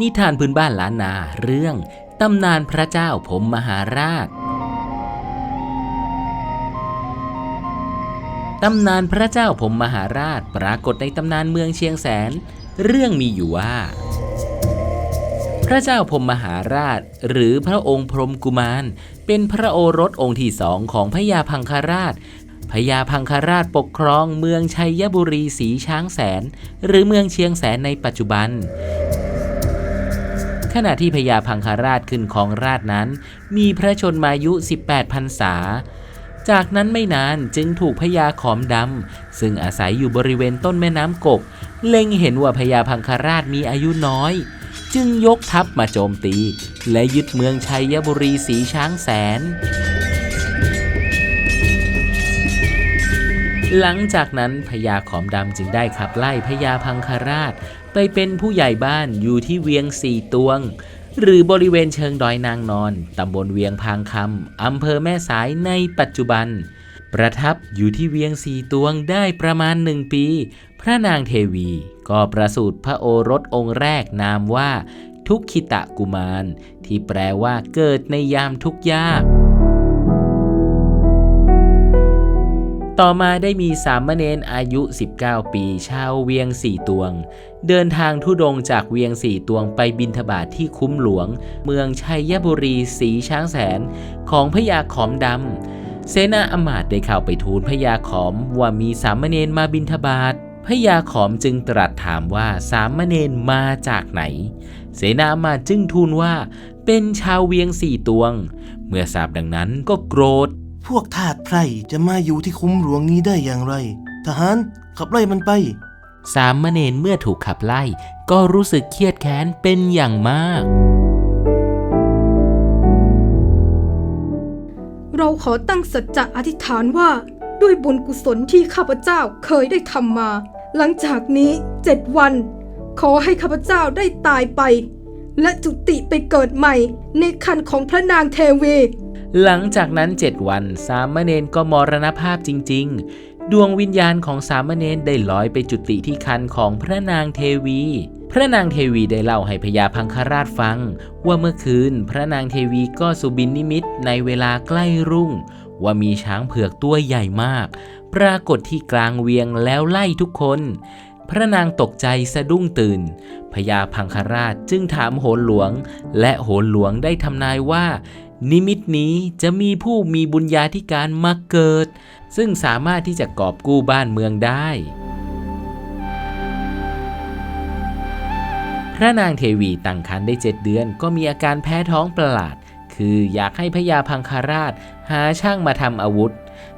นิทานพื้นบ้านล้านนาเรื่องตำนานพระเจ้าผมมหาราช ตำนานพระเจ้าผมมหาราชปรากฏในตำนานเมืองเชียงแสน เรื่องมีอยู่ว่า พระเจ้าพรมมหาราช หรือพระองค์พรมกุมาร เป็นพระโอรสองค์ที่สองของพระยาพังคราชพญาพังคราชปกครองเมืองชัยบุรีสีช้างแสน หรือเมืองเชียงแสนในปัจจุบัน ขณะที่พญาพังคราชขึ้นของราชนั้น มีพระชนมายุ 18พรรษา จากนั้นไม่นานจึงถูกพญาขอมดำซึ่งอาศัยอยู่บริเวณต้นแม่น้ำกก เล็งเห็นว่าพญาพังคราชมีอายุน้อย จึงยกทัพมาโจมตี และยึดเมืองชัยบุรีสีช้างแสนหลังจากนั้นพญาขอมดำจึงได้ขับไล่พญาพังคราช ไปเป็นผู้ใหญ่บ้านอยู่ที่เวียงสี่ตวง หรือบริเวณเชิงดอยนางนอน ตำบลเวียงพางคำอำเภอแม่สายในปัจจุบัน ประทับอยู่ที่เวียงสี่ตวงได้ประมาณหนึ่งปี พระนางเทวี ก็ประสูติพระโอรสองค์แรกนามว่าทุกขิตะกุมาร ที่แปลว่าเกิดในยามทุกยาก ต่อมาได้มีสามเณรอายุ 19 ปี ชาวเวียงสี่ตวง เดินทางทุดงจากเวียงสี่ตวงไปบินทบาทที่คุ้มหลวง เมืองชัยบุรีสีช้างแสน ของพญาขอมดำเสนาอมาตย์ได้เข้าไปทูลพญาขอมว่ามีสามเณรมาบินทบาทพญาขอมจึงตรัสถามว่าสามเณรมาจากไหน เสนาอมาตย์จึงทูลว่า เป็นชาวเวียงสี่ตวง เมื่อทราบดังนั้นก็โกรธ พวกทาสไพร่จะมาอยู่ที่คุ้มหลวงนี้ได้อย่างไร ทหารขับไล่มันไป สามเณรเมื่อถูกขับไล่ ก็รู้สึกเครียดแค้นเป็นอย่างมาก เราขอตั้งสัจจะอธิษฐานว่า ด้วยบุญกุศลที่ข้าพเจ้าเคยได้ทำมา หลังจากนี้เจ็ดวัน ขอให้ข้าพเจ้าได้ตายไป และจุติไปเกิดใหม่ในคันของพระนางเทวี หลังจากนั้นเจ็ดวัน สามเณรก็มรณภาพจริง ๆ ดวงวิญญาณของสามเณรได้ลอยไปจุติที่คันของพระนางเทวี พระนางเทวีได้เล่าให้พญาพังคราชฟัง ว่าเมื่อคืนพระนางเทวีก็สุบินนิมิตในเวลาใกล้รุ่ง ว่ามีช้างเผือกตัวใหญ่มาก ปรากฏที่กลางเวียงแล้วไล่ทุกคนพระนางตกใจสะดุ้งตื่น พญาพังคราชจึงถามโหนหลวง และโหนหลวงได้ทำนายว่า นิมิตนี้จะมีผู้มีบุญญาธิการมาเกิด ซึ่งสามารถที่จะกอบกู้บ้านเมืองได้ พระนางเทวีตั้งครรภ์ได้เจ็ดเดือน ก็มีอาการแพ้ท้องประหลาด คืออยากให้พญาพังคาราช หาช่างมาทำอาวุธ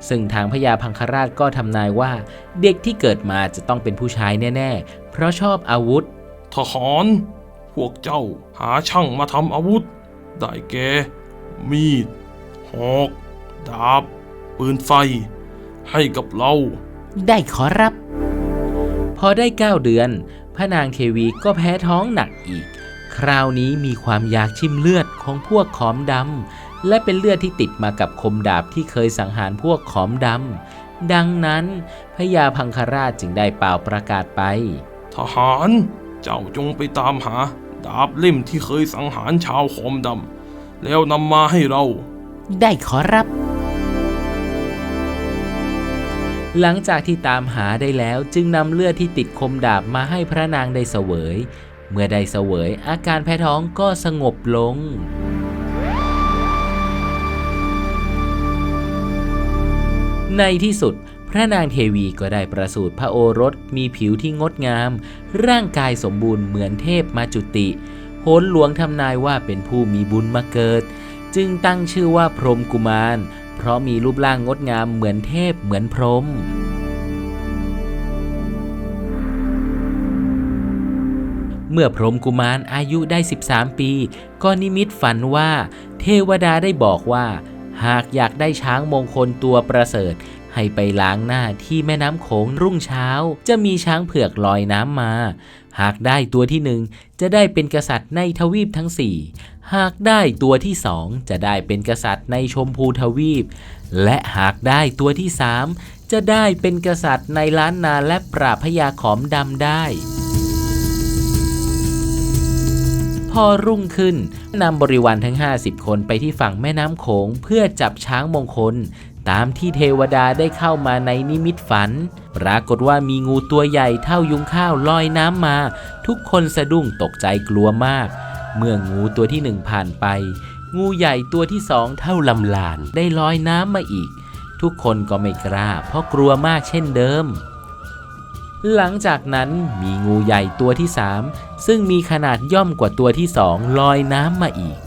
ซึ่งทางพญาพังคาราชก็ทำนายว่า เด็กที่เกิดมาจะต้องเป็นผู้ชายแน่ๆ เพราะชอบอาวุธ ทหาร พวกเจ้าหาช่างมาทำอาวุธ ได้แก่ มีด หอก ดาบ ปืนไฟ ให้กับเรา ได้ขอรับ พอได้9เดือน พระนางเทวีก็แพ้ท้องหนักอีก คราวนี้มีความอยากชิมเลือดของพวกขอมดำและเป็นเลือดที่ติดมากับคมดาบที่เคยสังหารพวกขอมดำดังนั้นพญาพังคราชจึงได้เป่าประกาศไป ทหาร เจ้าจงไปตามหา ดาบเล่มที่เคยสังหารชาวขอมดำ แล้วนำมาให้เรา ได้ขอรับ หลังจากที่ตามหาได้แล้วจึงนำเลือดที่ติดคมดาบมาให้พระนางได้เสวย เมื่อได้เสวย อาการแพ้ท้องก็สงบลงในที่สุดพระนางเทวีก็ได้ประสูติพระโอรสมีผิวที่งดงาม ร่างกายสมบูรณ์เหมือนเทพมาจุติโหนหลวงทำนายว่าเป็นผู้มีบุญมาเกิด จึงตั้งชื่อว่าพรหมกุมาร เพราะมีรูปร่างงดงามเหมือนเทพเหมือนพรหมเมื่อพรหมกุมารอายุได้ 13 ปี ก็นิมิตฝันว่า เทวดาได้บอกว่า หากอยากได้ช้างมงคลตัวประเสริฐ ให้ไปล้างหน้าที่แม่น้ำโขงรุ่งเช้า จะมีช้างเผือกลอยน้ำมา หากได้ตัวที่หนึ่งจะได้เป็นกษัตริย์ในทวีปทั้งสี่หากได้ตัวที่สองจะได้เป็นกษัตริย์ในชมพูทวีป และหากได้ตัวที่สามจะได้เป็นกษัตริย์ในล้านนาและปราพญาขอมดำได้พอรุ่งขึ้นนำบริวารทั้ง 50 คนไปที่ฝั่งแม่น้ำโขงเพื่อจับช้างมงคล ตามที่เทวดาได้เข้ามาในนิมิตฝัน ปรากฏว่ามีงูตัวใหญ่เท่ายุงข้าวลอยน้ำมา ทุกคนสะดุ้งตกใจกลัวมาก เมื่องูตัวที่หนึ่งผ่านไป งูใหญ่ตัวที่สองเท่าลำลานได้ลอยน้ำมาอีก ทุกคนก็ไม่กล้า เพราะกลัวมากเช่นเดิม หลังจากนั้นมีงูใหญ่ตัวที่สามซึ่งมีขนาดย่อมกว่าตัวที่สองลอยน้ำมาอีก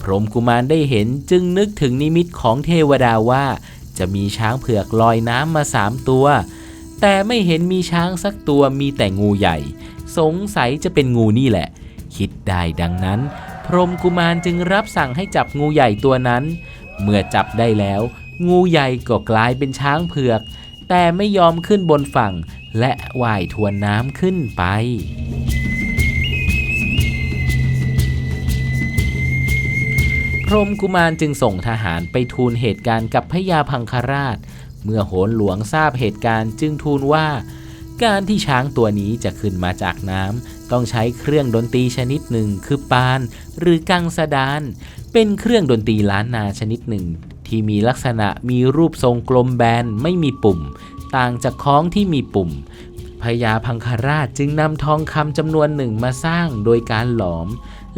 พรหมกุมารได้เห็นจึงนึกถึงนิมิตของเทวดาว่า จะมีช้างเผือกลอยน้ำมาสามตัว แต่ไม่เห็นมีช้างสักตัวมีแต่งูใหญ่ สงสัยจะเป็นงูนี่แหละ คิดได้ดังนั้น พรหมกุมารจึงรับสั่งให้จับงูใหญ่ตัวนั้น เมื่อจับได้แล้ว งูใหญ่ก็กลายเป็นช้างเผือก แต่ไม่ยอมขึ้นบนฝั่ง และว่ายทวนน้ำขึ้นไปพรหมกุมารจึงส่งทหารไปทูลเหตุการณ์กับพญาพังคราช เมื่อโหนหลวงทราบเหตุการณ์จึงทูลว่า การที่ช้างตัวนี้จะขึ้นมาจากน้ำต้องใช้เครื่องดนตรีชนิดหนึ่งคือปาน หรือกังสดาน เป็นเครื่องดนตรีล้านนาชนิดหนึ่ง ที่มีลักษณะมีรูปทรงกลมแบนไม่มีปุ่ม ต่างจากค้องที่มีปุ่มพญาพังคราชจึงนำทองคำจำนวนหนึ่งมาสร้างโดยการหลอม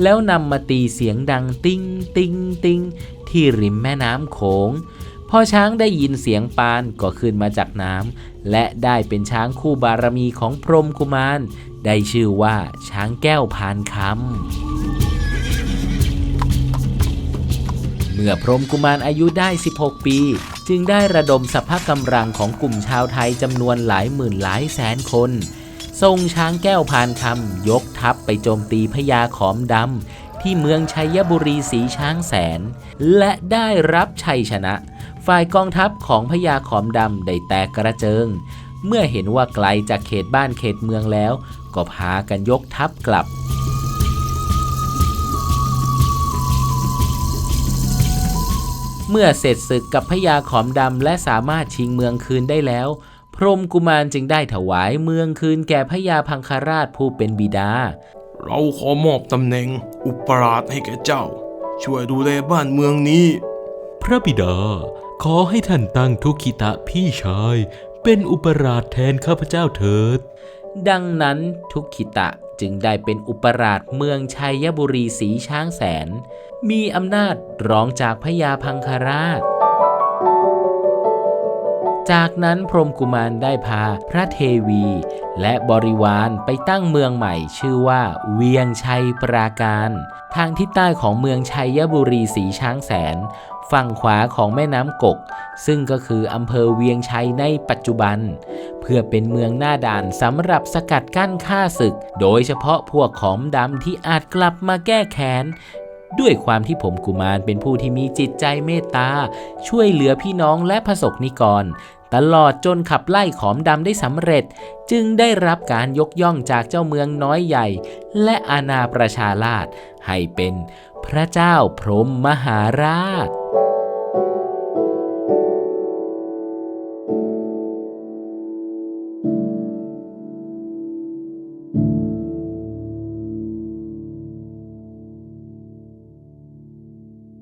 แล้วนำมาตีเสียงดังติ้งติ้งติ้งที่ริมแม่น้ำโขง พอช้างได้ยินเสียงปานก็ขึ้นมาจากน้ำและได้เป็นช้างคู่บารมีของพรหมกุมาร ได้ชื่อว่าช้างแก้วพานคำเมื่อพรหมกุมารอายุได้ 16 ปี จึงได้ระดมสรรพกำลังของกลุ่มชาวไทยจำนวนหลายหมื่นหลายแสนคนทรงช้างแก้วพานคำยกทัพไปโจมตีพญาขอมดำที่เมืองชัยบุรีสีช้างแสน และได้รับชัยชนะ ฝ่ายกองทัพของพญาขอมดำได้แตกกระเจิง เมื่อเห็นว่าไกลจากเขตบ้านเขตเมืองแล้ว ก็พากันยกทัพกลับเมื่อเสร็จศึกกับพญาขอมดำและสามารถชิงเมืองคืนได้แล้ว พรหมกุมารจึงได้ถวายเมืองคืนแก่พญาพังคราชผู้เป็นบิดา เราขอมอบตำแหน่งอุปราชให้แก่เจ้า ช่วยดูแลบ้านเมืองนี้ พระบิดา ขอให้ท่านตั้งทุกขิตะพี่ชาย เป็นอุปราชแทนข้าพเจ้าเถิด ดังนั้นทุกขิตะจึงได้เป็นอุปราชเมืองชัยบุรีสีช้างแสน มีอำนาจรองจากพญาพังคราช จากนั้นพรหมกุมารได้พาพระเทวี และบริวารไปตั้งเมืองใหม่ชื่อว่าเวียงชัยปราการ ทางทิศใต้ของเมืองชัยบุรีสีช้างแสน ฝั่งขวาของแม่น้ำกก ซึ่งก็คืออำเภอเวียงชัยในปัจจุบัน เพื่อเป็นเมืองหน้าด่านสำหรับสกัดกั้นฆ่าศึก โดยเฉพาะพวกขอมดำที่อาจกลับมาแก้แค้นด้วยความที่ผมกุมารเป็นผู้ที่มีจิตใจเมตตา ช่วยเหลือพี่น้องและพระสกนิกร ตลอดจนขับไล่ขอมดำได้สำเร็จ จึงได้รับการยกย่องจากเจ้าเมืองน้อยใหญ่ และอาณาประชาราชให้เป็นพระเจ้าพรหมมหาราช